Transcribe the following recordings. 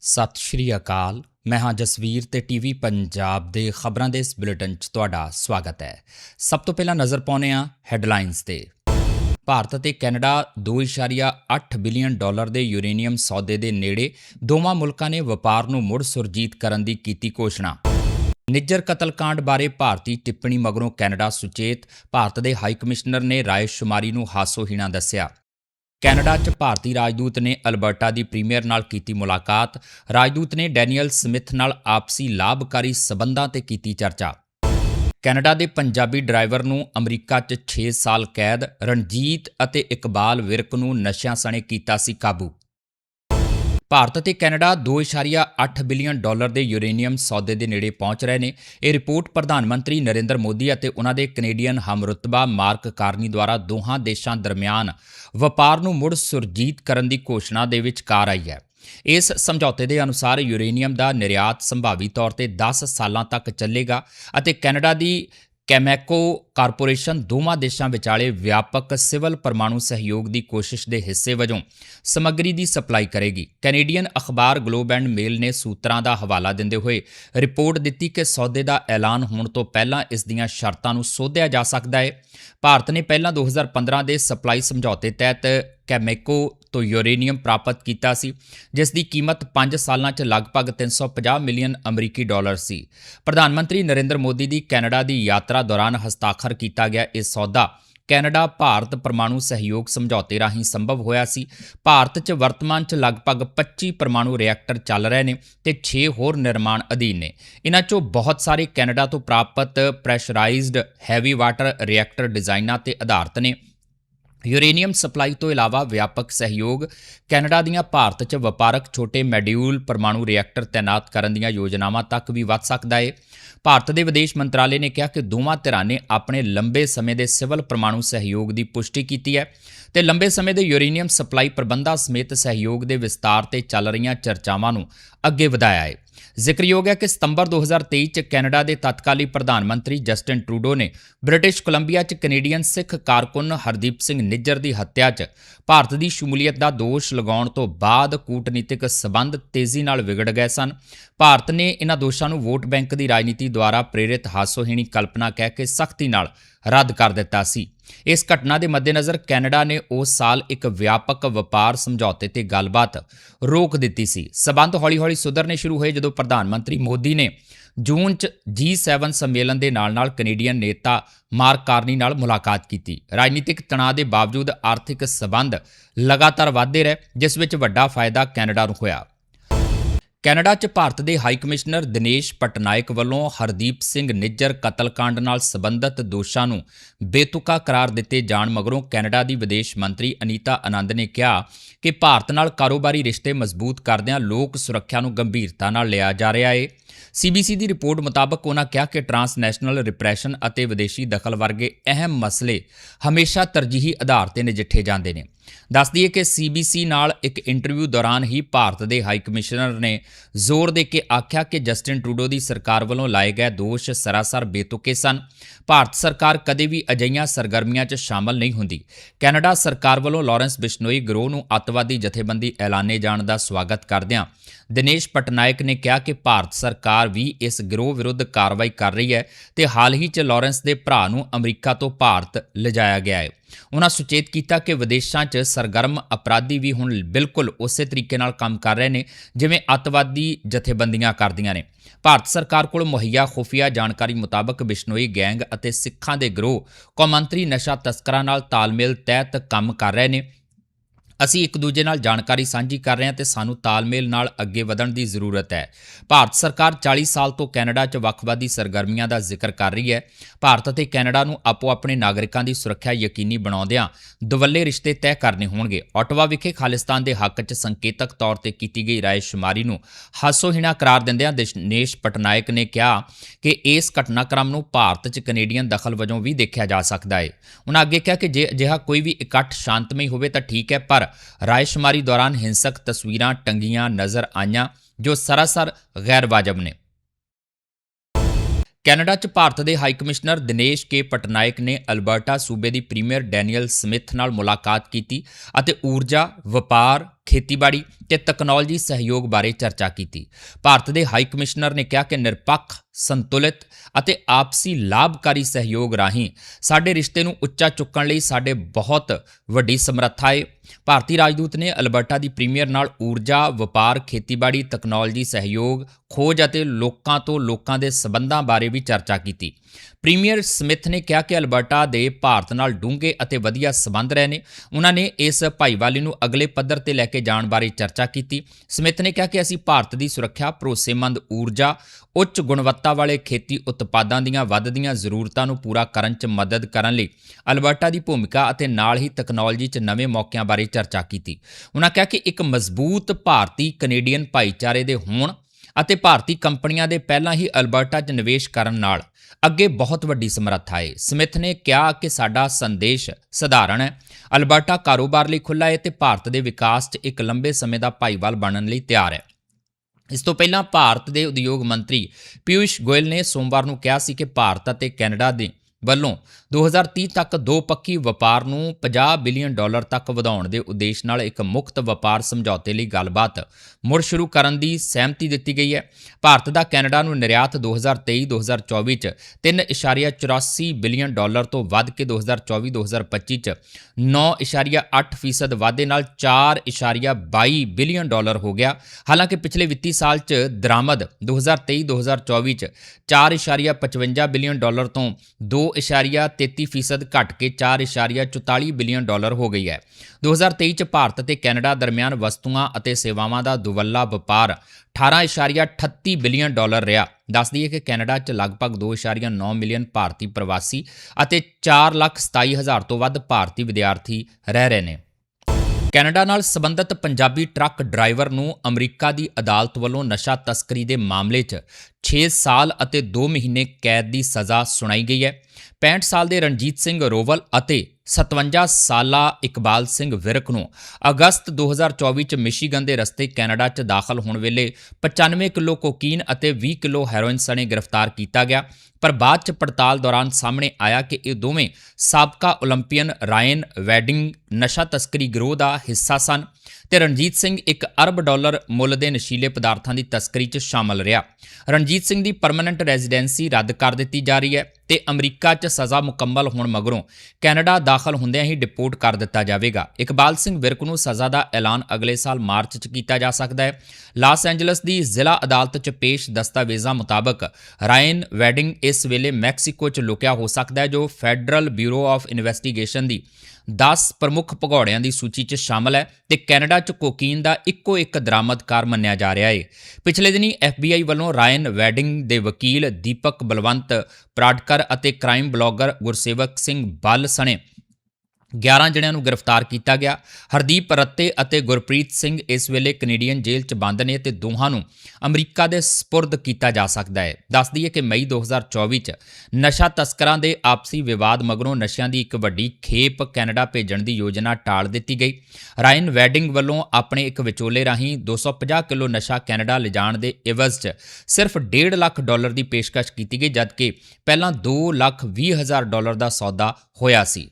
ਸਤਿ ਸ਼੍ਰੀ ਅਕਾਲ। ਮੈਂ ਹਾਂ ਜਸਵੀਰ ਤੇ ਟੀਵੀ ਪੰਜਾਬ ਦੇ ਖਬਰਾਂ ਦੇ ਇਸ ਬੁਲੇਟਿਨ 'ਚ ਤੁਹਾਡਾ ਸਵਾਗਤ ਹੈ। ਸਭ ਤੋਂ ਪਹਿਲਾਂ ਨਜ਼ਰ ਪਾਉਂਦੇ ਹਾਂ ਹੈਡਲਾਈਨਸ ਤੇ। ਭਾਰਤ ਅਤੇ ਕੈਨੇਡਾ 2.8 ਬਿਲੀਅਨ ਡਾਲਰ ਦੇ ਯੂਰੇਨੀਅਮ ਸੌਦੇ ਦੇ ਨੇੜੇ ਦੋਵਾਂ ਮੁਲਕਾਂ ਨੇ ਵਪਾਰ ਨੂੰ ਮੁੜ ਸੁਰਜੀਤ ਕਰਨ ਦੀ ਕੀਤੀ ਘੋਸ਼ਣਾ। ਨਿੱਜਰ ਕਤਲकांड ਬਾਰੇ ਭਾਰਤੀ ਟਿੱਪਣੀ ਮਗਰੋਂ ਕੈਨੇਡਾ ਸੁਚੇਤ। ਭਾਰਤ ਦੇ ਹਾਈ ਕਮਿਸ਼ਨਰ ਨੇ ਰਾਏ ਸ਼ੁਮਾਰੀ ਨੂੰ ਹਾਸੋਹੀਣਾ ਦੱਸਿਆ। ਕੈਨੇਡਾ 'ਚ ਭਾਰਤੀ ਰਾਜਦੂਤ ਨੇ ਅਲਬਰਟਾ ਦੀ ਪ੍ਰੀਮੀਅਰ ਨਾਲ ਕੀਤੀ ਮੁਲਾਕਾਤ। ਰਾਜਦੂਤ ਨੇ ਡੈਨੀਅਲ ਸਮਿਥ ਨਾਲ ਆਪਸੀ ਲਾਭਕਾਰੀ ਸਬੰਧਾਂ ਤੇ ਕੀਤੀ ਚਰਚਾ। ਕੈਨੇਡਾ ਦੇ ਪੰਜਾਬੀ ਡਰਾਈਵਰ ਨੂੰ ਅਮਰੀਕਾ 'ਚ 6 ਸਾਲ ਕੈਦ, ਰਣਜੀਤ ਅਤੇ ਇਕਬਾਲ ਵਿਰਕ ਨੂੰ ਨਸ਼ਿਆਂ ਸਣੇ ਕੀਤਾ ਸੀ ਕਾਬੂ। ਭਾਰਤ ਅਤੇ ਕੈਨੇਡਾ 2.8 ਬਿਲੀਅਨ ਡਾਲਰ ਦੇ ਯੂਰੇਨੀਅਮ ਸੌਦੇ ਦੇ ਨੇੜੇ ਪਹੁੰਚ ਰਹੇ ਨੇ। ਇਹ ਰਿਪੋਰਟ ਪ੍ਰਧਾਨ ਮੰਤਰੀ ਨਰਿੰਦਰ ਮੋਦੀ ਅਤੇ ਉਹਨਾਂ ਦੇ ਕੈਨੇਡੀਅਨ ਹਮਰੁਤਬਾ ਮਾਰਕ ਕਾਰਨੀ ਦੁਆਰਾ ਦੋਹਾਂ ਦੇਸ਼ਾਂ ਦਰਮਿਆਨ ਵਪਾਰ ਨੂੰ ਮੁੜ ਸੁਰਜੀਤ ਕਰਨ ਦੀ ਘੋਸ਼ਣਾ ਦੇ ਵਿਚਕਾਰ ਆਈ ਹੈ। ਇਸ ਸਮਝੌਤੇ ਦੇ ਅਨੁਸਾਰ ਯੂਰੇਨੀਅਮ ਦਾ ਨਿਰਯਾਤ ਸੰਭਾਵੀ ਤੌਰ ਤੇ 10 ਸਾਲਾਂ ਤੱਕ ਚੱਲੇਗਾ ਅਤੇ ਕੈਨੇਡਾ ਦੀ ਕੈਮੈਕੋ ਕਾਰਪੋਰੇਸ਼ਨ ਦੋਵਾਂ ਦੇਸ਼ਾਂ ਵਿਚਾਲੇ ਵਿਆਪਕ ਸਿਵਲ ਪਰਮਾਣੂ ਸਹਿਯੋਗ ਦੀ ਕੋਸ਼ਿਸ਼ ਦੇ ਹਿੱਸੇ ਵਜੋਂ ਸਮੱਗਰੀ ਦੀ ਸਪਲਾਈ ਕਰੇਗੀ। ਕੈਨੇਡੀਅਨ ਅਖਬਾਰ ਗਲੋਬ ਐਂਡ ਮੇਲ ਨੇ ਸੂਤਰਾਂ ਦਾ ਹਵਾਲਾ ਦਿੰਦੇ ਹੋਏ ਰਿਪੋਰਟ ਦਿੱਤੀ ਕਿ ਸੌਦੇ ਦਾ ਐਲਾਨ ਹੋਣ ਤੋਂ ਪਹਿਲਾਂ ਇਸ ਦੀਆਂ ਸ਼ਰਤਾਂ ਨੂੰ ਸੋਧਿਆ ਜਾ ਸਕਦਾ ਹੈ। ਭਾਰਤ ਨੇ ਪਹਿਲਾਂ 2015 ਦੇ ਸਪਲਾਈ ਸਮਝੌਤੇ ਤਹਿਤ ਕੈਮੈਕੋ ਤੋਂ ਯੂਰੇਨੀਅਮ ਪ੍ਰਾਪਤ ਕੀਤਾ ਸੀ, ਜਿਸ ਦੀ ਕੀਮਤ 5 ਸਾਲਾਂ 'ਚ ਲਗਭਗ 350 ਮਿਲੀਅਨ ਅਮਰੀਕੀ ਡਾਲਰ ਸੀ। ਪ੍ਰਧਾਨ ਮੰਤਰੀ ਨਰਿੰਦਰ ਮੋਦੀ ਦੀ ਕੈਨੇਡਾ ਦੀ ਯਾਤਰਾ ਦੌਰਾਨ ਹਸਤਾਖਰ ਕੀਤਾ ਗਿਆ ਇਹ ਸੌਦਾ ਕੈਨੇਡਾ ਭਾਰਤ ਪਰਮਾਣੂ ਸਹਿਯੋਗ ਸਮਝੌਤੇ ਰਾਹੀਂ ਸੰਭਵ ਹੋਇਆ ਸੀ। ਭਾਰਤ 'ਚ ਵਰਤਮਾਨ 'ਚ ਲਗਭਗ 25 ਪਰਮਾਣੂ ਰਿਐਕਟਰ ਚੱਲ ਰਹੇ ਨੇ ਤੇ 6 ਹੋਰ ਨਿਰਮਾਣ ਅਧੀਨ ਨੇ। ਇਨ੍ਹਾਂ 'ਚੋਂ ਬਹੁਤ ਸਾਰੇ ਕੈਨੇਡਾ ਤੋਂ ਪ੍ਰਾਪਤ ਪ੍ਰੈਸ਼ਰਾਈਜ਼ਡ ਹੈਵੀ ਵਾਟਰ ਰਿਐਕਟਰ ਡਿਜ਼ਾਈਨਾਂ ਤੇ ਆਧਾਰਿਤ ਨੇ। ਯੂਰੇਨੀਅਮ ਸਪਲਾਈ ਤੋਂ ਇਲਾਵਾ ਵਿਆਪਕ ਸਹਿਯੋਗ, ਕੈਨੇਡਾ ਦੀਆਂ ਭਾਰਤ 'ਚ ਵਪਾਰਕ ਛੋਟੇ ਮੈਡਿਊਲ ਪਰਮਾਣੂ ਰਿਐਕਟਰ ਤਾਇਨਾਤ ਕਰਨ ਦੀਆਂ ਯੋਜਨਾਵਾਂ ਤੱਕ ਵੀ ਵੱਧ ਸਕਦਾ ਹੈ ਭਾਰਤ ਦੇ ਵਿਦੇਸ਼ ਮੰਤਰਾਲੇ ਨੇ ਕਿਹਾ ਕਿ ਦੋਵਾਂ ਧਿਰਾਂ ਨੇ ਆਪਣੇ ਲੰਬੇ ਸਮੇਂ ਦੇ ਸਿਵਲ ਪਰਮਾਣੂ ਸਹਿਯੋਗ ਦੀ ਪੁਸ਼ਟੀ ਕੀਤੀ ਹੈ ਤੇ ਲੰਬੇ ਸਮੇਂ ਦੇ ਯੂਰੇਨੀਅਮ ਸਪਲਾਈ ਪ੍ਰਬੰਧਾਂ ਸਮੇਤ ਸਹਿਯੋਗ ਦੇ ਵਿਸਤਾਰ ਤੇ ਚੱਲ ਰਹੀਆਂ ਚਰਚਾਵਾਂ ਨੂੰ ਅੱਗੇ ਵਧਾਇਆ ਹੈ ਜ਼ਿਕਰਯੋਗ ਹੈ ਕਿ ਸਤੰਬਰ 2023 ਚ ਕੈਨੇਡਾ ਦੇ ਤਤਕਾਲੀ ਪ੍ਰਧਾਨ ਮੰਤਰੀ ਜਸਟਿਨ ਟਰੂਡੋ ਨੇ ਬ੍ਰਿਟਿਸ਼ ਕੋਲੰਬੀਆ ਚ ਕੈਨੇਡੀਅਨ ਸਿੱਖ ਕਾਰਕੁਨ ਹਰਦੀਪ ਸਿੰਘ ਨਿੱਜਰ ਦੀ ਹੱਤਿਆ 'ਚ ਭਾਰਤ ਦੀ ਸ਼ਮੂਲੀਅਤ ਦਾ ਦੋਸ਼ ਲਗਾਉਣ ਤੋਂ ਬਾਅਦ ਕੂਟਨੀਤਿਕ ਸਬੰਧ ਤੇਜ਼ੀ ਨਾਲ ਵਿਗੜ ਗਏ ਸਨ। ਭਾਰਤ ਨੇ ਇਹਨਾਂ ਦੋਸ਼ਾਂ ਨੂੰ ਵੋਟ ਬੈਂਕ ਦੀ ਰਾਜਨੀਤੀ ਦੁਆਰਾ ਪ੍ਰੇਰਿਤ ਹਾਸੋਹੀਣੀ ਕਲਪਨਾ ਕਹਿ ਕੇ ਸਖਤੀ ਨਾਲ ਰੱਦ ਕਰ ਦਿੱਤਾ ਸੀ। ਇਸ ਘਟਨਾ ਦੇ ਮੱਦੇਨਜ਼ਰ ਕੈਨੇਡਾ ਨੇ ਉਸ ਸਾਲ ਇੱਕ ਵਿਆਪਕ ਵਪਾਰ ਸਮਝੌਤੇ ਤੇ ਗੱਲਬਾਤ ਰੋਕ ਦਿੱਤੀ ਸੀ। ਸਬੰਧ ਹੌਲੀ-ਹੌਲੀ ਸੁਧਰਨੇ ਸ਼ੁਰੂ ਹੋਏ ਜਦੋਂ ਪ੍ਰਧਾਨ ਮੰਤਰੀ ਮੋਦੀ ਨੇ ਜੂਨ 'ਚ G7 ਸੰਮੇਲਨ ਦੇ ਨਾਲ-ਨਾਲ ਕੈਨੇਡੀਅਨ ਨੇਤਾ ਮਾਰਕ ਕਾਰਨੀ ਨਾਲ ਮੁਲਾਕਾਤ ਕੀਤੀ। ਰਾਜਨੀਤਿਕ ਤਣਾਅ ਦੇ ਬਾਵਜੂਦ ਆਰਥਿਕ ਸਬੰਧ ਲਗਾਤਾਰ ਵਧਦੇ ਰਹੇ, ਜਿਸ ਵਿੱਚ ਵੱਡਾ ਫਾਇਦਾ ਕੈਨੇਡਾ ਨੂੰ ਹੋਇਆ। ਕੈਨੇਡਾ 'ਚ ਭਾਰਤ ਦੇ ਹਾਈ ਕਮਿਸ਼ਨਰ ਦਿਨੇਸ਼ ਪਟਨਾਇਕ ਵੱਲੋਂ ਹਰਦੀਪ ਸਿੰਘ ਨਿੱਜਰ ਕਤਲकांड ਨਾਲ ਸੰਬੰਧਿਤ ਦੋਸ਼ਾਂ ਨੂੰ ਬੇਤੁਕਾ ਕਰਾਰ ਦਿੱਤੇ ਜਾਣ ਮਗਰੋਂ ਕੈਨੇਡਾ ਦੀ ਵਿਦੇਸ਼ ਮੰਤਰੀ ਅਨੀਤਾ ਆਨੰਦ ਨੇ ਕਿਹਾ ਕਿ ਭਾਰਤ ਨਾਲ ਕਾਰੋਬਾਰੀ ਰਿਸ਼ਤੇ ਮਜ਼ਬੂਤ ਕਰਦਿਆਂ ਲੋਕ ਸੁਰੱਖਿਆ ਨੂੰ ਗੰਭੀਰਤਾ ਨਾਲ ਲਿਆ ਜਾ ਰਿਹਾ ਹੈ ਸੀਬੀਸੀ ਦੀ ਰਿਪੋਰਟ ਮੁਤਾਬਕ ਉਹਨਾਂ ਕਿਹਾ ਕਿ ਟਰਾਂਸਨੈਸ਼ਨਲ ਰਿਪਰੈਸ਼ਨ ਅਤੇ ਵਿਦੇਸ਼ੀ ਦਖਲ ਵਰਗੇ ਅਹਿਮ ਮਸਲੇ ਹਮੇਸ਼ਾ ਤਰਜੀਹੀ ਆਧਾਰ ਤੇ ਨਜਿੱਠੇ ਜਾਂਦੇ ਨੇ। ਦੱਸਦੀ ਹੈ ਕਿ ਸੀਬੀਸੀ ਨਾਲ ਇੱਕ ਇੰਟਰਵਿਊ ਦੌਰਾਨ ਹੀ ਭਾਰਤ ਦੇ ਹਾਈ ਕਮਿਸ਼ਨਰ ਨੇ ਜ਼ੋਰ ਦੇ ਕੇ ਆਖਿਆ ਕਿ ਜਸਟਿਨ ਟਰੂਡੋ ਦੀ ਸਰਕਾਰ ਵੱਲੋਂ ਲਾਏ ਗਏ ਦੋਸ਼ ਸਰਾਸਰ ਬੇਤੁਕੇ ਸਨ। ਭਾਰਤ ਸਰਕਾਰ ਕਦੇ ਵੀ ਅਜਈਆਂ ਸਰਗਰਮੀਆਂ 'ਚ ਸ਼ਾਮਲ ਨਹੀਂ ਹੁੰਦੀ। ਕੈਨੇਡਾ ਸਰਕਾਰ ਵੱਲੋਂ ਲਾਰੈਂਸ ਬਿਸ਼ਨੋਈ ਗਰੋਹ ਨੂੰ ਅੱਤਵਾਦੀ ਜਥੇਬੰਦੀ ਐਲਾਨੇ ਜਾਣ ਦਾ ਸਵਾਗਤ ਕਰਦਿਆਂ ਦਿਨੇਸ਼ ਪਟਨਾਇਕ ਨੇ ਕਿਹਾ ਕਿ ਭਾਰਤ ਸਰਕਾਰ ਵੀ ਇਸ ਗਰੋਹ ਵਿਰੁੱਧ ਕਾਰਵਾਈ ਕਰ ਰਹੀ ਹੈ ਤੇ ਹਾਲ ਹੀ 'ਚ ਲਾਰੈਂਸ ਦੇ ਭਰਾ ਨੂੰ ਅਮਰੀਕਾ ਤੋਂ ਭਾਰਤ ਲਿਜਾਇਆ ਗਿਆ ਹੈ। ਉਹਨਾਂ ਸੁਚੇਤ ਕੀਤਾ ਕਿ ਵਿਦੇਸ਼ਾਂ 'ਚ ਸਰਗਰਮ ਅਪਰਾਧੀ ਵੀ ਹੁਣ ਬਿਲਕੁਲ ਉਸੇ ਤਰੀਕੇ ਨਾਲ ਕੰਮ ਕਰ ਰਹੇ ਨੇ, ਜਿਵੇਂ ਅੱਤਵਾਦੀ ਜਥੇਬੰਦੀਆਂ ਕਰਦੀਆਂ ਨੇ। ਭਾਰਤ ਸਰਕਾਰ ਕੋਲ ਮੁਹੱਈਆ ਖੁਫੀਆ ਜਾਣਕਾਰੀ ਮੁਤਾਬਕ ਬਿਸ਼ਨੋਈ ਗੈਂਗ ਅਤੇ ਸਿੱਖਾਂ ਦੇ ਗਰੋਹ ਕੌਮਾਂਤਰੀ ਨਸ਼ਾ ਤਸਕਰਾਂ ਨਾਲ ਤਾਲਮੇਲ ਤਹਿਤ ਕੰਮ ਕਰ ਰਹੇ ਨੇ। ਅਸੀਂ ਇੱਕ ਦੂਜੇ ਨਾਲ ਜਾਣਕਾਰੀ ਸਾਂਝੀ ਕਰ ਰਹੇ ਹਾਂ ਤੇ ਸਾਨੂੰ ਤਾਲਮੇਲ ਨਾਲ ਅੱਗੇ ਵਧਣ ਦੀ ਜ਼ਰੂਰਤ ਹੈ। ਭਾਰਤ ਸਰਕਾਰ 40 ਸਾਲ ਤੋਂ ਕੈਨੇਡਾ 'ਚ ਵੱਖਵਾਦੀ ਸਰਗਰਮੀਆਂ ਦਾ ਜ਼ਿਕਰ ਕਰ ਰਹੀ ਹੈ। ਭਾਰਤ ਅਤੇ ਕੈਨੇਡਾ ਨੂੰ ਆਪੋ ਆਪਣੇ ਨਾਗਰਿਕਾਂ ਦੀ ਸੁਰੱਖਿਆ ਯਕੀਨੀ ਬਣਾਉਂਦਿਆਂ ਦੁਵੱਲੇ ਰਿਸ਼ਤੇ ਤੈਅ ਕਰਨੇ ਹੋਣਗੇ। ਆਟਵਾ ਵਿਖੇ ਖਾਲਿਸਤਾਨ ਦੇ ਹੱਕ 'ਚ ਸੰਕੇਤਕ ਤੌਰ ਤੇ ਕੀਤੀ ਗਈ ਰਾਏ ਸ਼ੁਮਾਰੀ ਨੂੰ ਹਾਸੋਹੀਣਾ ਕਰਾਰ ਦਿੰਦਿਆਂ ਦਿਨੇਸ਼ ਪਟਨਾਇਕ ਨੇ ਕਿਹਾ ਕਿ ਇਸ ਘਟਨਾਕ੍ਰਮ ਨੂੰ ਭਾਰਤ 'ਚ ਕੈਨੇਡੀਅਨ ਦਖਲ ਵਜੋਂ ਵੀ ਦੇਖਿਆ ਜਾ ਸਕਦਾ ਹੈ ਉਹਨਾਂ ਅੱਗੇ ਕਿਹਾ ਕਿ ਜੇ ਅਜਿਹਾ ਕੋਈ ਵੀ ਇਕੱਠ ਸ਼ਾਂਤਮਈ ਹੋਵੇ ਤਾਂ ਠੀਕ ਹੈ, ਪਰ ਰਾਏਸ਼ੁਮਾਰੀ ਦੌਰਾਨ ਹਿੰਸਕ ਤਸਵੀਰਾਂ ਟੰਗੀਆਂ ਨਜ਼ਰ ਆਈਆਂ ਜੋ ਸਰਾਸਰ ਗੈਰ ਵਾਜਬ ਨੇ। ਕੈਨੇਡਾ 'ਚ ਭਾਰਤ ਦੇ high commissioner Dinesh K Patnaik ਨੇ ਅਲਬਰਟਾ ਸੂਬੇ ਦੀ ਪ੍ਰੀਮੀਅਰ ਡੈਨੀਅਲ ਸਮਿਥ ਨਾਲ ਮੁਲਾਕਾਤ ਕੀਤੀ ਅਤੇ ਊਰਜਾ, ਵਪਾਰ, ਖੇਤੀਬਾੜੀ ਤੇ ਤਕਨਾਲੋਜੀ ਸਹਿਯੋਗ ਬਾਰੇ ਚਰਚਾ ਕੀਤੀ। ਭਾਰਤ ਦੇ ਹਾਈ ਕਮਿਸ਼ਨਰ ਨੇ ਕਿਹਾ ਕਿ ਨਿਰਪੱਖ, ਸੰਤੁਲਿਤ ਅਤੇ ਆਪਸੀ ਲਾਭਕਾਰੀ ਸਹਿਯੋਗ ਰਾਹੀਂ ਸਾਡੇ ਰਿਸ਼ਤੇ ਨੂੰ ਉੱਚਾ ਚੁੱਕਣ ਲਈ ਸਾਡੇ ਬਹੁਤ ਵੱਡੀ ਸਮਰੱਥਾ ਹੈ। ਭਾਰਤੀ ਰਾਜਦੂਤ ਨੇ ਅਲਬਰਟਾ ਦੀ ਪ੍ਰੀਮੀਅਰ ਨਾਲ ਊਰਜਾ, ਵਪਾਰ, ਖੇਤੀਬਾੜੀ, ਤਕਨਾਲੋਜੀ ਸਹਿਯੋਗ, ਖੋਜ ਅਤੇ ਲੋਕਾਂ ਤੋਂ ਲੋਕਾਂ ਦੇ ਸਬੰਧਾਂ ਬਾਰੇ ਵੀ ਚਰਚਾ ਕੀਤੀ। ਪ੍ਰੀਮੀਅਰ ਸਮਿਥ ਨੇ ਕਿਹਾ ਕਿ ਅਲਬਰਟਾ ਦੇ ਭਾਰਤ ਨਾਲ ਡੂੰਘੇ ਅਤੇ ਵਧੀਆ ਸਬੰਧ ਰਹੇ ਨੇ। ਉਹਨਾਂ ਨੇ ਇਸ ਭਾਈਵਾਲੀ ਨੂੰ ਅਗਲੇ ਪੱਧਰ ਤੇ ਲੈ ਕੇ ਜਾਣ ਬਾਰੇ ਚਰਚਾ ਕੀਤੀ। ਸਮਿਥ ਨੇ ਕਿਹਾ ਕਿ ਅਸੀਂ ਭਾਰਤ ਦੀ ਸੁਰੱਖਿਆ, ਭਰੋਸੇਮੰਦ ਊਰਜਾ, ਉੱਚ ਗੁਣਵੱਤਾ ਵਾਲੇ ਖੇਤੀ ਉਤਪਾਦਾਂ ਦੀਆਂ ਵੱਧਦੀਆਂ ਜ਼ਰੂਰਤਾਂ ਨੂੰ ਪੂਰਾ ਕਰਨ 'ਚ ਮਦਦ ਕਰਨ ਲਈ ਅਲਬਰਟਾ ਦੀ ਭੂਮਿਕਾ ਅਤੇ ਨਾਲ ਹੀ ਤਕਨਾਲੋਜੀ 'ਚ ਨਵੇਂ ਮੌਕਿਆਂ ਬਾਰੇ ਚਰਚਾ ਕੀਤੀ। ਉਹਨਾਂ ਕਿਹਾ ਕਿ ਇੱਕ ਮਜ਼ਬੂਤ ਭਾਰਤੀ ਕੈਨੇਡੀਅਨ ਭਾਈਚਾਰੇ ਦੇ ਹੋਣ ਅਤੇ ਭਾਰਤੀ ਕੰਪਨੀਆਂ ਦੇ ਪਹਿਲਾਂ ਹੀ ਅਲਬਰਟਾ 'ਚ ਨਿਵੇਸ਼ ਕਰਨ ਨਾਲ ਅੱਗੇ ਬਹੁਤ ਵੱਡੀ ਸਮਰੱਥਾ ਹੈ। ਸਮਿਥ ਨੇ ਕਿਹਾ ਕਿ ਸਾਡਾ ਸੰਦੇਸ਼ ਸਧਾਰਨ ਹੈ, ਅਲਬਰਟਾ ਕਾਰੋਬਾਰ ਲਈ ਖੁੱਲ੍ਹਾ ਹੈ ਤੇ ਭਾਰਤ ਦੇ ਵਿਕਾਸ 'ਚ ਇੱਕ ਲੰਬੇ ਸਮੇਂ ਦਾ ਭਾਈਵਾਲ ਬਣਨ ਲਈ ਤਿਆਰ ਹੈ। ਇਸ ਤੋਂ ਪਹਿਲਾਂ ਭਾਰਤ ਦੇ ਉਦਯੋਗ ਮੰਤਰੀ ਪਿਊਸ਼ ਗੋਇਲ ਨੇ ਸੋਮਵਾਰ ਨੂੰ ਕਿਹਾ ਸੀ ਕਿ ਭਾਰਤ ਅਤੇ ਕੈਨੇਡਾ ਦੇ ਵੱਲੋਂ 2030 ਤੱਕ ਦੋ ਪੱਕੀ ਵਪਾਰ ਨੂੰ 50 ਬਿਲੀਅਨ ਡਾਲਰ ਤੱਕ ਵਧਾਉਣ ਦੇ ਉਦੇਸ਼ ਨਾਲ ਇੱਕ ਮੁਕਤ ਵਪਾਰ ਸਮਝੌਤੇ ਲਈ ਗੱਲਬਾਤ ਮੁੜ ਸ਼ੁਰੂ ਕਰਨ ਦੀ ਸਹਿਮਤੀ ਦਿੱਤੀ ਗਈ ਹੈ। ਭਾਰਤ ਦਾ ਕੈਨੇਡਾ ਨੂੰ ਨਿਰਯਾਤ 2023-2024 ਚ 3.84 ਬਿਲੀਅਨ ਡਾਲਰ ਤੋਂ ਵੱਧ ਕੇ 2024-2025 ਚ 9.8% ਵਾਧੇ ਨਾਲ 4.22 ਬਿਲੀਅਨ ਡਾਲਰ ਹੋ ਗਿਆ। ਹਾਲਾਂਕਿ ਪਿਛਲੇ ਵਿੱਤੀ ਸਾਲ ਚ ਦਰਾਮਦ 2023-2024 ਚ 4.55 ਬਿਲੀਅਨ ਡਾਲਰ ਤੋਂ 2.33% ਘਟ ਕੇ 4.44 ਬਿਲੀਅਨ ਡਾਲਰ ਹੋ ਗਈ ਹੈ। 2023 ਚ ਭਾਰਤ ਅਤੇ ਕੈਨੇਡਾ ਦਰਮਿਆਨ ਵਸਤੂਆਂ ਅਤੇ ਸੇਵਾਵਾਂ ਦਾ ਦੁਵੱਲਾ ਵਪਾਰ 18.38 ਬਿਲੀਅਨ ਡਾਲਰ ਰਿਹਾ। ਦੱਸ ਦਈਏ ਕਿ ਕੈਨੇਡਾ 'ਚ ਲਗਭਗ 2.9 ਮਿਲੀਅਨ ਭਾਰਤੀ ਪ੍ਰਵਾਸੀ ਅਤੇ 4,27,000 ਤੋਂ ਵੱਧ ਭਾਰਤੀ ਵਿਦਿਆਰਥੀ ਰਹਿ ਰਹੇ ਨੇ। ਕੈਨੇਡਾ ਨਾਲ ਸੰਬੰਧਿਤ ਪੰਜਾਬੀ ਟਰੱਕ ਡਰਾਈਵਰ ਨੂੰ ਅਮਰੀਕਾ ਦੀ ਅਦਾਲਤ ਵੱਲੋਂ ਨਸ਼ਾ ਤਸਕਰੀ ਦੇ ਮਾਮਲੇ 'ਚ 6 ਸਾਲ ਅਤੇ 2 ਮਹੀਨੇ ਕੈਦ ਦੀ ਸਜ਼ਾ ਸੁਣਾਈ ਗਈ ਹੈ। 65 ਸਾਲ ਦੇ ਰਣਜੀਤ ਸਿੰਘ ਰੋਵਲ ਅਤੇ 57 ਸਾਲਾ ਇਕਬਾਲ ਸਿੰਘ ਵਿਰਕ ਨੂੰ ਅਗਸਤ 2024 ਚ ਮਿਸ਼ੀਗਨ ਦੇ ਰਸਤੇ ਕੈਨੇਡਾ 'ਚ ਦਾਖਲ ਹੋਣ ਵੇਲੇ 95 ਕਿਲੋ ਕੋਕੀਨ ਅਤੇ 20 ਕਿਲੋ ਹੈਰੋਇਨ ਸਣੇ ਗ੍ਰਿਫਤਾਰ ਕੀਤਾ ਗਿਆ। ਪਰ ਬਾਅਦ ਚ ਪੜਤਾਲ ਦੌਰਾਨ ਸਾਹਮਣੇ ਆਇਆ ਕਿ ਇਹ ਦੋਵੇਂ ਸਾਬਕਾ 올림픽ੀਅਨ ਰਾਇਨ ਵੈਡਿੰਗ ਨਸ਼ਾ ਤਸਕਰੀ ਗਰੋਹ ਦਾ ਹਿੱਸਾ ਸਨ ਤੇ ਰਣਜੀਤ ਸਿੰਘ ਇੱਕ ਅਰਬ ਡਾਲਰ ਮੁੱਲ ਦੇ ਨਸ਼ੀਲੇ ਪਦਾਰਥਾਂ ਦੀ ਤਸਕਰੀ 'ਚ ਸ਼ਾਮਲ ਰਿਹਾ। ਰਣਜੀਤ ਸਿੰਘ ਦੀ ਪਰਮਨੈਂਟ ਰੈਜ਼ੀਡੈਂਸੀ ਰੱਦ ਕਰ ਦਿੱਤੀ ਜਾ ਰਹੀ ਹੈ ਤੇ ਅਮਰੀਕਾ 'ਚ ਸਜ਼ਾ ਮੁਕੰਮਲ ਹੋਣ ਮਗਰੋਂ ਕੈਨੇਡਾ ਦਾਖਲ ਹੁੰਦਿਆਂ ਹੀ ਡਿਪੋਰਟ ਕਰ ਦਿੱਤਾ ਜਾਵੇਗਾ। ਇਕਬਾਲ ਸਿੰਘ ਵਿਰਕ ਨੂੰ ਸਜ਼ਾ ਦਾ ਐਲਾਨ ਅਗਲੇ ਸਾਲ ਮਾਰਚ 'ਚ ਕੀਤਾ ਜਾ ਸਕਦਾ ਹੈ। ਲਾਸ ਐਂਜਲਸ ਦੀ ਜ਼ਿਲ੍ਹਾ ਅਦਾਲਤ 'ਚ ਪੇਸ਼ ਦਸਤਾਵੇਜ਼ਾਂ ਮੁਤਾਬਕ ਰਾਇਨ ਵੈਡਿੰਗ ਇਸ ਵੇਲੇ ਮੈਕਸੀਕੋ 'ਚ ਲੁਕਿਆ ਹੋ ਸਕਦਾ ਹੈ, ਜੋ ਫੈਡਰਲ ਬਿਊਰੋ ਆਫ ਇਨਵੈਸਟੀਗੇਸ਼ਨ ਦੀ 10 ਪ੍ਰਮੁੱਖ ਭਗੌੜਿਆਂ ਦੀ ਸੂਚੀ 'ਚ ਸ਼ਾਮਲ ਹੈ ਤੇ ਕੈਨੇਡਾ 'ਚ ਕੋਕੀਨ ਦਾ ਇੱਕੋ ਇੱਕ ਦਰਾਮਦਕਾਰ ਮੰਨਿਆ ਜਾ ਰਿਹਾ ਹੈ ਪਿਛਲੇ ਦਿਨੀ FBI ਵੱਲੋਂ ਰਾਇਨ ਵੈਡਿੰਗ ਦੇ ਵਕੀਲ ਦੀਪਕ ਬਲਵੰਤ ਪ੍ਰਾਡਕਰ ਅਤੇ ਕ੍ਰਾਈਮ ਬਲੌਗਰ ਗੁਰਸੇਵਕ ਸਿੰਘ ਬੱਲ ਸਣੇ 11 ਜਣਿਆਂ ਨੂੰ ਗ੍ਰਿਫਤਾਰ ਕੀਤਾ ਗਿਆ। ਹਰਦੀਪ ਰੱਤੇ ਅਤੇ ਗੁਰਪ੍ਰੀਤ ਸਿੰਘ ਇਸ ਵੇਲੇ ਕੈਨੇਡੀਅਨ ਜੇਲ੍ਹ 'ਚ ਬੰਦ ਨੇ ਤੇ ਦੋਹਾਂ ਨੂੰ ਅਮਰੀਕਾ ਦੇ ਸਪੁਰਦ ਕੀਤਾ ਜਾ ਸਕਦਾ ਹੈ। ਦੱਸਦੀ ਹੈ ਕਿ ਮਈ 2024 'ਚ ਨਸ਼ਾ ਤਸਕਰਾਂ ਦੇ ਆਪਸੀ ਵਿਵਾਦ ਮਗਰੋਂ ਨਸ਼ਿਆਂ ਦੀ ਇੱਕ ਵੱਡੀ ਖੇਪ ਕੈਨੇਡਾ ਭੇਜਣ ਦੀ ਯੋਜਨਾ ਟਾਲ ਦਿੱਤੀ ਗਈ। ਰਾਇਨ ਵੈਡਿੰਗ ਵੱਲੋਂ ਆਪਣੇ ਇੱਕ ਵਿਚੋਲੇ ਰਾਹੀਂ 250 ਕਿਲੋ ਨਸ਼ਾ ਕੈਨੇਡਾ ਲਿਜਾਣ ਦੇ ਇਵਜ਼ 'ਚ ਸਿਰਫ 1.5 ਲੱਖ ਡਾਲਰ ਦੀ ਪੇਸ਼ਕਸ਼ ਕੀਤੀ ਗਈ, ਜਦਕਿ ਪਹਿਲਾਂ 2 ਲੱਖ 20 ਹਜ਼ਾਰ ਡਾਲਰ ਦਾ ਸੌਦਾ ਹੋਇਆ ਸੀ।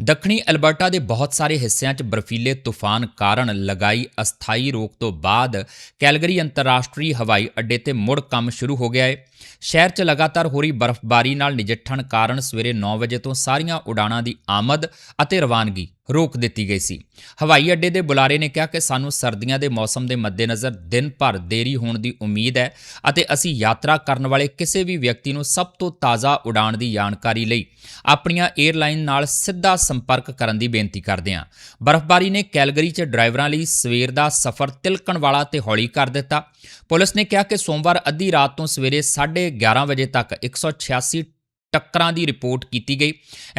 ਦੱਖਣੀ ਅਲਬਰਟਾ ਦੇ ਬਹੁਤ ਸਾਰੇ ਹਿੱਸਿਆਂ 'ਚ ਬਰਫੀਲੇ ਤੂਫਾਨ ਕਾਰਨ ਲਗਾਈ ਅਸਥਾਈ ਰੋਕ ਤੋਂ ਬਾਅਦ ਕੈਲਗਰੀ ਅੰਤਰਰਾਸ਼ਟਰੀ ਹਵਾਈ ਅੱਡੇ ਤੇ ਮੁੜ ਕੰਮ ਸ਼ੁਰੂ ਹੋ ਗਿਆ ਹੈ ਸ਼ਹਿਰ 'ਚ ਲਗਾਤਾਰ ਹੋ ਰਹੀ ਬਰਫ਼ਬਾਰੀ ਨਾਲ ਨਜਿੱਠਣ ਕਾਰਨ ਸਵੇਰੇ 9 ਵਜੇ ਤੋਂ ਸਾਰੀਆਂ ਉਡਾਣਾਂ ਦੀ ਆਮਦ ਅਤੇ ਰਵਾਨਗੀ ਰੋਕ ਦਿੱਤੀ ਗਈ ਸੀ। ਹਵਾਈ ਅੱਡੇ ਦੇ ਬੁਲਾਰੇ ਨੇ ਕਿਹਾ ਕਿ ਸਾਨੂੰ ਸਰਦੀਆਂ ਦੇ ਮੌਸਮ ਦੇ ਮੱਦੇਨਜ਼ਰ ਦਿਨ ਭਰ ਦੇਰੀ ਹੋਣ ਦੀ ਉਮੀਦ ਹੈ ਅਤੇ ਅਸੀਂ ਯਾਤਰਾ ਕਰਨ ਵਾਲੇ ਕਿਸੇ ਵੀ ਵਿਅਕਤੀ ਨੂੰ ਸਭ ਤੋਂ ਤਾਜ਼ਾ ਉਡਾਣ ਦੀ ਜਾਣਕਾਰੀ ਲਈ ਆਪਣੀਆਂ 에ਅਰਲਾਈਨ ਨਾਲ ਸਿੱਧਾ ਸੰਪਰਕ ਕਰਨ ਦੀ ਬੇਨਤੀ ਕਰਦੇ ਹਾਂ। ਬਰਫ਼ਬਾਰੀ ਨੇ ਕੈਲਗਰੀ 'ਚ ਡਰਾਈਵਰਾਂ ਲਈ ਸਵੇਰ ਦਾ ਸਫ਼ਰ ਤਿਲਕਣ ਵਾਲਾ ਤੇ ਹੌਲੀ ਕਰ ਦਿੱਤਾ। ਪੁਲਿਸ ਨੇ ਕਿਹਾ ਕਿ ਸੋਮਵਾਰ ਅੱਧੀ ਰਾਤ ਤੋਂ ਸਵੇਰੇ 11:30 ਵਜੇ ਤੱਕ 186 ਟੱਕਰਾਂ ਦੀ ਰਿਪੋਰਟ ਕੀਤੀ ਗਈ।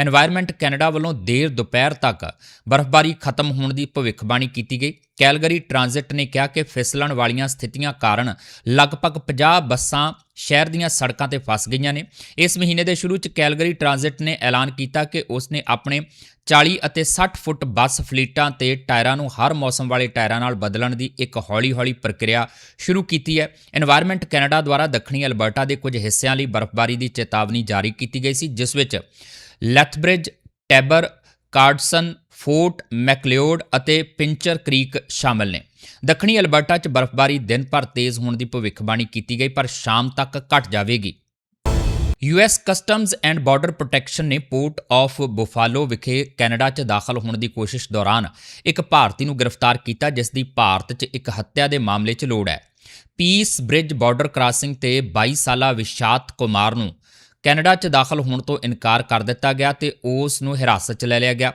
এনवायरमेंट ਕੈਨੇਡਾ ਵੱਲੋਂ ਦੇਰ ਦੁਪਹਿਰ ਤੱਕ ਬਰਫ਼ਬਾਰੀ ਖਤਮ ਹੋਣ ਦੀ ਭਵਿੱਖਬਾਣੀ ਕੀਤੀ ਗਈ। ਕੈਲਗਰੀ ਟ੍ਰਾਂਜ਼ਿਟ ਨੇ ਕਿਹਾ ਕਿ ਫਿਸਲਣ ਵਾਲੀਆਂ ਸਥਿਤੀਆਂ ਕਾਰਨ ਲਗਭਗ 50 ਬੱਸਾਂ ਸ਼ਹਿਰ ਦੀਆਂ ਸੜਕਾਂ ਤੇ ਫਸ ਗਈਆਂ ਨੇ। ਇਸ ਮਹੀਨੇ ਦੇ ਸ਼ੁਰੂ ਚ ਕੈਲਗਰੀ ਟ੍ਰਾਂਜ਼ਿਟ ਨੇ ਐਲਾਨ ਕੀਤਾ ਕਿ ਉਸ ਨੇ ਆਪਣੇ 40 ਅਤੇ 60 ਫੁੱਟ ਬੱਸ ਫਲੀਟਾਂ ਤੇ ਟਾਇਰਾਂ ਨੂੰ ਹਰ ਮੌਸਮ ਵਾਲੇ ਟਾਇਰਾਂ ਨਾਲ ਬਦਲਣ ਦੀ ਇੱਕ ਹੌਲੀ-ਹੌਲੀ ਪ੍ਰਕਿਰਿਆ ਸ਼ੁਰੂ ਕੀਤੀ ਹੈ। এনवायरमेंट ਕੈਨੇਡਾ ਦੁਆਰਾ ਦੱਖਣੀ ਅਲਬਰਟਾ ਦੇ ਕੁਝ ਹਿੱਸਿਆਂ ਲਈ ਬਰਫ਼ਬਾਰੀ ਦੀ ਚੇਤਾਵਨੀ ਜਾਰੀ ਕੀਤੀ ਗਈ ਸੀ, ਜਿਸ ਵਿੱਚ ਲੈਥਬ੍ਰਿਜ ਟੈਬਰ ਕਾਰਡਸਨ ਫੋਰਟ ਮੈਕਲਿਓਡ ਅਤੇ ਪਿੰਚਰ ਕ੍ਰੀਕ ਸ਼ਾਮਲ ਨੇ। ਦੱਖਣੀ ਅਲਬਰਟਾ 'ਚ ਬਰਫ਼ਬਾਰੀ ਦਿਨ ਭਰ ਤੇਜ਼ ਹੋਣ ਦੀ ਭਵਿੱਖਬਾਣੀ ਕੀਤੀ ਗਈ, ਪਰ ਸ਼ਾਮ ਤੱਕ ਘਟ ਜਾਵੇਗੀ। US customs and border protection ਨੇ ਪੋਰਟ ਆਫ ਬੁਫਾਲੋ ਵਿਖੇ ਕੈਨੇਡਾ 'ਚ ਦਾਖਲ ਹੋਣ ਦੀ ਕੋਸ਼ਿਸ਼ ਦੌਰਾਨ ਇੱਕ ਭਾਰਤੀ ਨੂੰ ਗ੍ਰਿਫਤਾਰ ਕੀਤਾ, ਜਿਸ ਦੀ ਭਾਰਤ 'ਚ ਇੱਕ ਹੱਤਿਆ ਦੇ ਮਾਮਲੇ 'ਚ ਲੋੜ ਹੈ। ਪੀਸ ਬ੍ਰਿਜ ਬਾਰਡਰ ਕ੍ਰਾਸਿੰਗ ਤੇ 22 ਸਾਲਾ ਵਿਸ਼ਾਤ ਕੁਮਾਰ ਨੂੰ ਕੈਨੇਡਾ 'ਚ ਦਾਖਲ ਹੋਣ ਤੋਂ ਇਨਕਾਰ ਕਰ ਦਿੱਤਾ ਗਿਆ ਤੇ ਉਸ ਨੂੰ ਹਿਰਾਸਤ 'ਚ ਲੈ ਲਿਆ ਗਿਆ।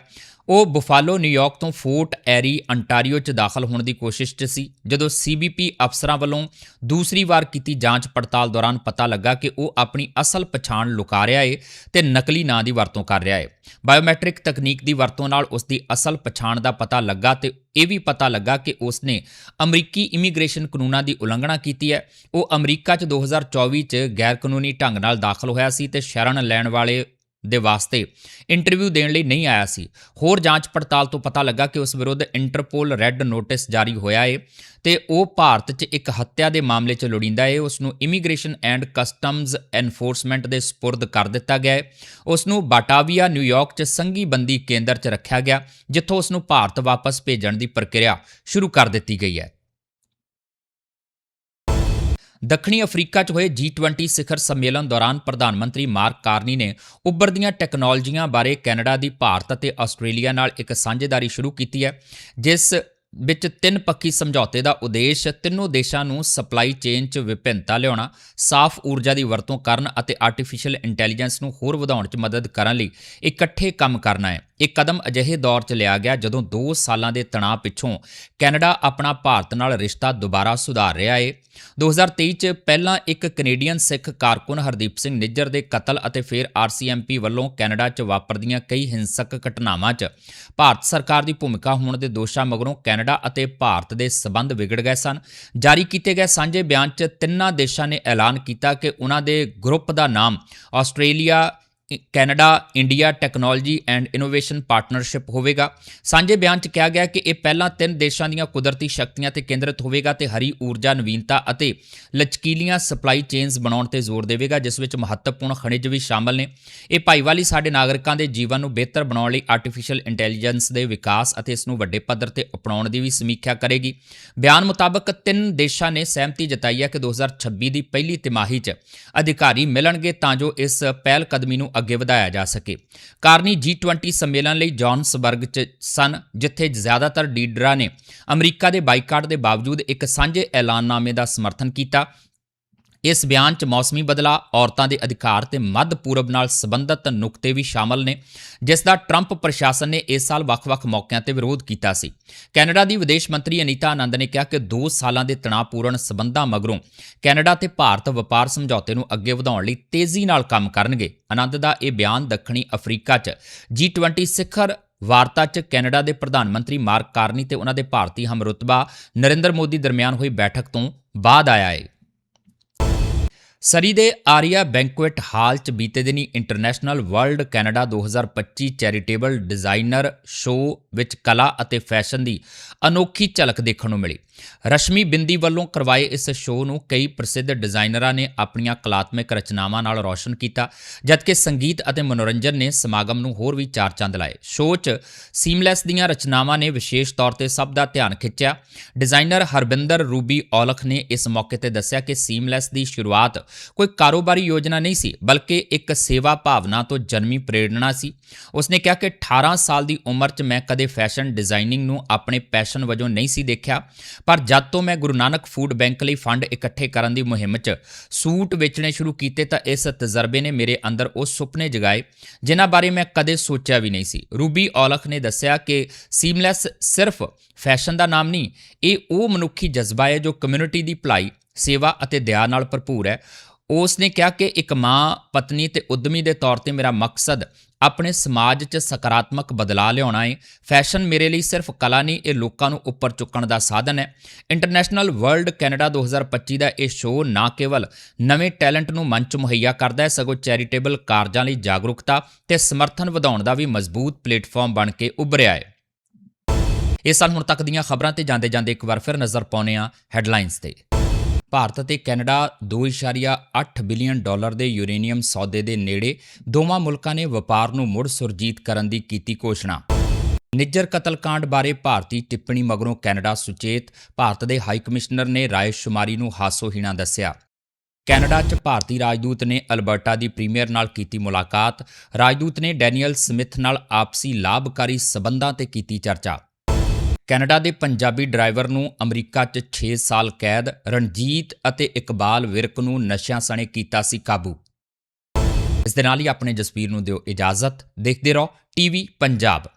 ਉਹ ਬੁਫਾਲੋ ਨਿਊਯਾਰਕ ਤੋਂ ਫੋਰਟ ਐਰੀ ਅੰਟਾਰੀਓ 'ਚ ਦਾਖਲ ਹੋਣ ਦੀ ਕੋਸ਼ਿਸ਼ 'ਚ ਸੀ। ਜਦੋਂ ਸੀਬੀਪੀ ਅਫਸਰਾਂ ਵੱਲੋਂ ਦੂਸਰੀ ਵਾਰ ਕੀਤੀ ਜਾਂਚ ਪੜਤਾਲ ਦੌਰਾਨ ਪਤਾ ਲੱਗਾ ਕਿ ਉਹ ਆਪਣੀ ਅਸਲ ਪਛਾਣ ਲੁਕਾ ਰਿਹਾ ਏ ਤੇ ਨਕਲੀ ਨਾਂ ਦੀ ਵਰਤੋਂ ਕਰ ਰਿਹਾ ਏ। ਬਾਇਓਮੈਟ੍ਰਿਕ ਤਕਨੀਕ ਦੀ ਵਰਤੋਂ ਨਾਲ ਉਸ ਦੀ ਅਸਲ ਪਛਾਣ ਦਾ ਪਤਾ ਲੱਗਾ ਤੇ ਇਹ ਵੀ ਪਤਾ ਲੱਗਾ ਕਿ ਉਸ ਨੇ ਅਮਰੀਕੀ ਇਮੀਗ੍ਰੇਸ਼ਨ ਕਾਨੂੰਨਾਂ ਦੀ ਉਲੰਘਣਾ ਕੀਤੀ ਹੈ। ਉਹ ਅਮਰੀਕਾ 'ਚ 2024 'ਚ ਗੈਰ ਕਾਨੂੰਨੀ ਢੰਗ ਨਾਲ ਦਾਖਲ ਹੋਇਆ ਸੀ ਤੇ ਸ਼ਰਨ ਲੈਣ ਵਾਲੇ ਦੇ ਵਾਸਤੇ ਇੰਟਰਵਿਊ ਦੇਣ ਲਈ ਨਹੀਂ ਆਇਆ ਸੀ। ਹੋਰ ਜਾਂਚ ਪੜਤਾਲ ਤੋਂ ਪਤਾ ਲੱਗਾ ਕਿ ਉਸ ਵਿਰੁੱਧ ਇੰਟਰਪੋਲ ਰੈੱਡ ਨੋਟਿਸ ਜਾਰੀ ਹੋਇਆ ਏ ਤੇ ਉਹ ਭਾਰਤ 'ਚ ਇੱਕ ਹੱਤਿਆ ਦੇ ਮਾਮਲੇ 'ਚ ਲੋੜੀਂਦਾ ਏ। ਉਸ ਨੂੰ ਇਮੀਗ੍ਰੇਸ਼ਨ ਐਂਡ ਕਸਟਮਜ਼ ਐਨਫੋਰਸਮੈਂਟ ਦੇ ਸਪੁਰਦ ਕਰ ਦਿੱਤਾ ਗਿਆ ਹੈ ਉਸ ਨੂੰ ਬਾਟਾਵੀਆ ਨਿਊਯਾਰਕ 'ਚ ਸੰਘੀ ਬੰਦੀ ਕੇਂਦਰ 'ਚ ਰੱਖਿਆ ਗਿਆ, ਜਿੱਥੋਂ ਉਸ ਨੂੰ ਭਾਰਤ ਵਾਪਸ ਭੇਜਣ ਦੀ ਪ੍ਰਕਿਰਿਆ ਸ਼ੁਰੂ ਕਰ ਦਿੱਤੀ ਗਈ ਹੈ। ਦੱਖਣੀ ਅਫਰੀਕਾ 'ਚ ਹੋਏ G20 ਸਿਖਰ ਸੰਮੇਲਨ ਦੌਰਾਨ ਪ੍ਰਧਾਨ ਮੰਤਰੀ ਮਾਰਕ ਕਾਰਨੀ ਨੇ ਉੱਭਰਦੀਆਂ ਟੈਕਨੋਲੋਜੀਆਂ ਬਾਰੇ ਕੈਨੇਡਾ ਦੀ ਭਾਰਤ ਅਤੇ ਆਸਟ੍ਰੇਲੀਆ ਨਾਲ ਇੱਕ ਸਾਂਝੇਦਾਰੀ ਸ਼ੁਰੂ ਕੀਤੀ ਹੈ ਜਿਸ ਵਿੱਚ ਤਿੰਨ ਪੱਖੀ ਸਮਝੌਤੇ ਦਾ ਉਦੇਸ਼ ਤਿੰਨੋਂ ਦੇਸ਼ਾਂ ਨੂੰ ਸਪਲਾਈ ਚੇਨ 'ਚ ਵਿਭਿੰਨਤਾ ਲਿਆਉਣਾ, ਸਾਫ਼ ਊਰਜਾ ਦੀ ਵਰਤੋਂ ਕਰਨ ਅਤੇ ਆਰਟੀਫੀਸ਼ੀਅਲ ਇੰਟੈਲੀਜੈਂਸ ਨੂੰ ਹੋਰ ਵਧਾਉਣ 'ਚ ਮਦਦ ਕਰਨ ਲਈ ਇਕੱਠੇ ਕੰਮ ਕਰਨਾ ਹੈ। ਇਹ ਕਦਮ ਅਜਿਹੇ ਦੌਰ 'ਚ ਲਿਆ ਗਿਆ ਜਦੋਂ 2 ਸਾਲਾਂ ਦੇ ਤਣਾਅ ਪਿੱਛੋਂ ਕੈਨੇਡਾ ਆਪਣਾ ਭਾਰਤ ਨਾਲ ਰਿਸ਼ਤਾ ਦੁਬਾਰਾ ਸੁਧਾਰ ਰਿਹਾ ਹੈ 2023 'ਚ ਪਹਿਲਾਂ ਇੱਕ ਕੈਨੇਡੀਅਨ ਸਿੱਖ ਕਾਰਕੁਨ ਹਰਦੀਪ ਸਿੰਘ ਨਿੱਜਰ ਦੇ ਕਤਲ ਅਤੇ ਫਿਰ ਆਰਸੀਐਮਪੀ ਵੱਲੋਂ ਕੈਨੇਡਾ 'ਚ ਵਾਪਰਦੀਆਂ ਕਈ ਹਿੰਸਕ ਘਟਨਾਵਾਂ 'ਚ ਭਾਰਤ ਸਰਕਾਰ ਦੀ ਭੂਮਿਕਾ ਹੋਣ ਦੇ ਦੋਸ਼ਾਂ ਮਗਰੋਂ ਕੈਨੇਡਾ ਅਤੇ ਭਾਰਤ ਦੇ ਸਬੰਧ ਵਿਗੜ ਗਏ ਸਨ। ਜਾਰੀ ਕੀਤੇ ਗਏ ਸਾਂਝੇ ਬਿਆਨ 'ਚ ਤਿੰਨਾਂ ਦੇਸ਼ਾਂ ਨੇ ਐਲਾਨ ਕੀਤਾ ਕਿ ਉਹਨਾਂ ਦੇ ਗਰੁੱਪ ਦਾ ਨਾਮ Australia Canada, India, technology and innovation partnership ਹੋਵੇਗਾ। ਸਾਂਝੇ ਬਿਆਨ 'ਚ ਕਿਹਾ ਗਿਆ ਕਿ ਇਹ ਪਹਿਲਾਂ ਤਿੰਨ ਦੇਸ਼ਾਂ ਦੀਆਂ ਕੁਦਰਤੀ ਸ਼ਕਤੀਆਂ ਤੇ ਕੇਂਦਰਿਤ ਹੋਵੇਗਾ ਤੇ ਹਰੀ ਊਰਜਾ, ਨਵੀਨਤਾ ਅਤੇ ਲਚਕੀਲੀਆਂ ਸਪਲਾਈ ਚੇਨਸ ਬਣਾਉਣ ਤੇ ਜ਼ੋਰ ਦੇਵੇਗਾ, ਜਿਸ ਵਿੱਚ ਮਹੱਤਵਪੂਰਨ ਖਣਿਜ ਵੀ ਸ਼ਾਮਲ ਨੇ। ਇਹ ਭਾਈਵਾਲੀ ਸਾਡੇ ਨਾਗਰਿਕਾਂ ਦੇ ਜੀਵਨ ਨੂੰ ਬਿਹਤਰ ਬਣਾਉਣ ਲਈ ਆਰਟੀਫੀਸ਼ੀਅਲ ਇੰਟੈਲੀਜੈਂਸ ਦੇ ਵਿਕਾਸ ਅਤੇ ਇਸ ਨੂੰ ਵੱਡੇ ਪੱਧਰ ਤੇ ਅਪਣਾਉਣ ਦੀ ਵੀ ਸਮੀਖਿਆ ਕਰੇਗੀ। ਬਿਆਨ ਮੁਤਾਬਕ ਤਿੰਨ ਦੇਸ਼ਾਂ ਨੇ ਸਹਿਮਤੀ ਜਤਾਈ ਹੈ ਕਿ 2026 ਦੀ ਪਹਿਲੀ ਤਿਮਾਹੀ 'ਚ ਅਧਿਕਾਰੀ ਮਿਲਣਗੇ ਤਾਂ ਜੋ ਇਸ ਪਹਿਲ ਕਦਮੀ ਨੂੰ ਅੱਗੇ ਵਧਾਇਆ ਜਾ ਸਕੇ। ਕਾਰਨੀ G20 ਸੰਮੇਲਨ ਲਈ ਜੌਨਸਬਰਗ 'ਚ ਸਨ, ਜਿੱਥੇ ਜ਼ਿਆਦਾਤਰ ਲੀਡਰਾਂ ਨੇ ਅਮਰੀਕਾ ਦੇ ਬਾਈਕਾਟ ਦੇ ਬਾਵਜੂਦ ਇੱਕ ਸਾਂਝੇ ਐਲਾਨਨਾਮੇ ਦਾ ਸਮਰਥਨ ਕੀਤਾ। ਇਸ ਬਿਆਨ 'ਚ ਮੌਸਮੀ ਬਦਲਾਅ, ਔਰਤਾਂ ਦੇ ਅਧਿਕਾਰ ਤੇ ਮੱਧ ਪੂਰਬ ਨਾਲ ਸੰਬੰਧਿਤ ਨੁਕਤੇ ਵੀ ਸ਼ਾਮਲ ਨੇ ਜਿਸ ਦਾ ਟਰੰਪ ਪ੍ਰਸ਼ਾਸਨ ਨੇ ਇਸ ਸਾਲ ਵੱਖ-ਵੱਖ ਮੌਕਿਆਂ ਤੇ ਵਿਰੋਧ ਕੀਤਾ ਸੀ। ਕੈਨੇਡਾ ਦੀ ਵਿਦੇਸ਼ ਮੰਤਰੀ ਅਨੀਤਾ ਆਨੰਦ ਨੇ ਕਿਹਾ ਕਿ 2 ਸਾਲਾਂ ਦੇ ਤਣਾਅਪੂਰਨ ਸਬੰਧਾਂ ਮਗਰੋਂ ਕੈਨੇਡਾ ਤੇ ਭਾਰਤ ਵਪਾਰ ਸਮਝੌਤੇ ਨੂੰ ਅੱਗੇ ਵਧਾਉਣ ਲਈ ਤੇਜ਼ੀ ਨਾਲ ਕੰਮ ਕਰਨਗੇ। ਆਨੰਦ ਦਾ ਇਹ ਬਿਆਨ ਦੱਖਣੀ ਅਫਰੀਕਾ 'ਚ G20 ਸਿਖਰ ਵਾਰਤਾ 'ਚ ਕੈਨੇਡਾ ਦੇ ਪ੍ਰਧਾਨ ਮੰਤਰੀ ਮਾਰਕ ਕਾਰਨੀ ਤੇ ਉਹਨਾਂ ਦੇ ਭਾਰਤੀ ਹਮਰੁਤਬਾ ਨਰਿੰਦਰ ਮੋਦੀ ਦਰਮਿਆਨ ਹੋਈ ਬੈਠਕ ਤੋਂ ਬਾਅਦ ਆਇਆ ਹੈ ਸਰੀ ਦੇ ਆਰੀਆ ਬੈਂਕੁਏਟ ਹਾਲ 'ਚ ਬੀਤੇ ਦਿਨੀ international world Canada 2025 charitable designer show ਵਿੱਚ ਕਲਾ ਅਤੇ ਫੈਸ਼ਨ ਦੀ ਅਨੋਖੀ ਝਲਕ ਦੇਖਣ ਨੂੰ ਮਿਲੀ। ਰਸ਼ਮੀ ਬਿੰਦੀ ਵੱਲੋਂ ਕਰਵਾਏ ਇਸ ਸ਼ੋਅ ਨੂੰ ਕਈ ਪ੍ਰਸਿੱਧ ਡਿਜ਼ਾਈਨਰਾਂ ਨੇ ਆਪਣੀਆਂ ਕਲਾਤਮਕ ਰਚਨਾਵਾਂ ਨਾਲ ਰੌਸ਼ਨ ਕੀਤਾ, ਜਦਕਿ ਸੰਗੀਤ ਅਤੇ ਮਨੋਰੰਜਨ ਨੇ ਸਮਾਗਮ ਨੂੰ ਹੋਰ ਵੀ ਚਾਰ ਚੰਦ ਲਾਏ। ਸ਼ੋਅ 'ਚ ਸੀਮਲੈਸ ਦੀਆਂ ਰਚਨਾਵਾਂ ਨੇ ਵਿਸ਼ੇਸ਼ ਤੌਰ ਤੇ ਸਭ ਦਾ ਧਿਆਨ ਖਿੱਚਿਆ। ਡਿਜ਼ਾਈਨਰ ਹਰਬਿੰਦਰ ਰੂਬੀ ਔਲਖ ਨੇ ਇਸ ਮੌਕੇ ਤੇ ਦੱਸਿਆ ਕਿ ਸੀਮਲੈਸ ਦੀ ਸ਼ੁਰੂਆਤ ਕੋਈ ਕਾਰੋਬਾਰੀ ਯੋਜਨਾ ਨਹੀਂ ਸੀ, ਬਲਕਿ ਇੱਕ ਸੇਵਾ ਭਾਵਨਾ ਤੋਂ ਜਨਮੀ ਪ੍ਰੇਰਣਾ ਸੀ। ਉਸਨੇ ਕਿਹਾ ਕਿ 18 ਸਾਲ ਦੀ ਉਮਰ 'ਚ ਮੈਂ ਕਦੇ ਫੈਸ਼ਨ ਡਿਜ਼ਾਈਨਿੰਗ ਨੂੰ ਆਪਣੇ ਪੈਸ਼ਨ ਵਜੋਂ ਨਹੀਂ ਸੀ ਦੇਖਿਆ ਪਰ ਜਦ ਤੋਂ ਮੈਂ ਗੁਰੂ ਨਾਨਕ ਫੂਡ ਬੈਂਕ ਲਈ ਫੰਡ ਇਕੱਠੇ ਕਰਨ ਦੀ ਮੁਹਿੰਮ 'ਚ ਸੂਟ ਵੇਚਣੇ ਸ਼ੁਰੂ ਕੀਤੇ ਤਾਂ ਇਸ ਤਜਰਬੇ ਨੇ ਮੇਰੇ ਅੰਦਰ ਉਹ ਸੁਪਨੇ ਜਗਾਏ, ਜਿਨ੍ਹਾਂ ਬਾਰੇ ਮੈਂ ਕਦੇ ਸੋਚਿਆ ਵੀ ਨਹੀਂ ਸੀ। ਰੂਬੀ ਔਲਖ ਨੇ ਦੱਸਿਆ ਕਿ ਸੀਮਲੈਸ ਸਿਰਫ ਫੈਸ਼ਨ ਦਾ ਨਾਮ ਨਹੀਂ, ਇਹ ਉਹ ਮਨੁੱਖੀ ਜਜ਼ਬਾ ਹੈ ਜੋ ਕਮਿਊਨਿਟੀ ਦੀ ਭਲਾਈ, ਸੇਵਾ ਅਤੇ ਦਇਆ ਨਾਲ ਭਰਪੂਰ ਹੈ। ਉਸ ਨੇ ਕਿਹਾ ਕਿ ਇੱਕ ਮਾਂ, ਪਤਨੀ ਤੇ ਉਦਮੀ ਦੇ ਤੌਰ ਤੇ ਮੇਰਾ ਮਕਸਦ ਆਪਣੇ ਸਮਾਜ 'ਚ ਸਕਾਰਾਤਮਕ ਬਦਲਾਅ ਲਿਆਉਣਾ ਹੈ ਫੈਸ਼ਨ ਮੇਰੇ ਲਈ ਸਿਰਫ ਕਲਾ ਨਹੀਂ, ਇਹ ਲੋਕਾਂ ਨੂੰ ਉੱਪਰ ਚੁੱਕਣ ਦਾ ਸਾਧਨ ਹੈ। ਇੰਟਰਨੈਸ਼ਨਲ ਵਰਲਡ ਕੈਨੇਡਾ 2025 ਦਾ ਇਹ ਸ਼ੋਅ ਨਾ ਕੇਵਲ ਨਵੇਂ ਟੈਲੈਂਟ ਨੂੰ ਮੰਚ ਮੁਹੱਈਆ ਕਰਦਾ ਹੈ, ਸਗੋਂ ਚੈਰੀਟੇਬਲ ਕਾਰਜਾਂ ਲਈ ਜਾਗਰੂਕਤਾ ਤੇ ਸਮਰਥਨ ਵਧਾਉਣ ਦਾ ਵੀ ਮਜ਼ਬੂਤ ਪਲੇਟਫਾਰਮ ਬਣ ਕੇ ਉੱਭਰਿਆ ਹੈ। ਇਸ ਸਾਲ ਹੁਣ ਤੱਕ ਦੀਆਂ ਖਬਰਾਂ ਤੇ ਜਾਂਦੇ ਜਾਂਦੇ ਇੱਕ ਵਾਰ ਫਿਰ ਨਜ਼ਰ ਪਾਉਂਦੇ ਹਾਂ ਹੈਡਲਾਈਨਸ ਤੇ। ਭਾਰਤ ਅਤੇ ਕੈਨੇਡਾ 2.8 ਬਿਲੀਅਨ ਡਾਲਰ ਦੇ ਯੂਰੇਨੀਅਮ ਸੌਦੇ ਦੇ ਨੇੜੇ ਦੋਵਾਂ ਮੁਲਕਾਂ ਨੇ ਵਪਾਰ ਨੂੰ ਮੁੜ ਸੁਰਜੀਤ ਕਰਨ ਦੀ ਕੀਤੀ ਘੋਸ਼ਣਾ। ਨਿੱਜਰ ਕਤਲकांड ਬਾਰੇ ਭਾਰਤੀ ਟਿੱਪਣੀ ਮਗਰੋਂ ਕੈਨੇਡਾ ਸੁਚੇਤ, ਭਾਰਤ ਦੇ ਹਾਈ ਕਮਿਸ਼ਨਰ ਨੇ ਰਾਏਸ਼ੁਮਾਰੀ ਨੂੰ ਹਾਸੋਹੀਣਾ ਦੱਸਿਆ। ਕੈਨੇਡਾ 'ਚ ਭਾਰਤੀ ਰਾਜਦੂਤ ਨੇ ਅਲਬਰਟਾ ਦੀ ਪ੍ਰੀਮੀਅਰ ਨਾਲ ਕੀਤੀ ਮੁਲਾਕਾਤ। ਰਾਜਦੂਤ ਨੇ ਡੈਨੀਅਲ ਸਮਿਥ ਨਾਲ ਆਪਸੀ ਲਾਭਕਾਰੀ ਸਬੰਧਾਂ ਤੇ ਕੀਤੀ ਚਰਚਾ। ਕੈਨੇਡਾ ਦੇ ਪੰਜਾਬੀ ਡਰਾਈਵਰ ਨੂੰ ਅਮਰੀਕਾ 'ਚ 6 ਸਾਲ ਕੈਦ, ਰਣਜੀਤ ਅਤੇ ਇਕਬਾਲ ਵਿਰਕ ਨੂੰ ਨਸ਼ਿਆਂ ਸਣੇ ਕੀਤਾ ਸੀ ਕਾਬੂ। ਇਸ ਦੇ ਨਾਲ ਹੀ ਆਪਣੇ ਜਸਵੀਰ ਨੂੰ ਦਿਓ ਇਜਾਜ਼ਤ। ਦੇਖਦੇ ਰਹੋ, ਟੀਵੀ ਪੰਜਾਬ।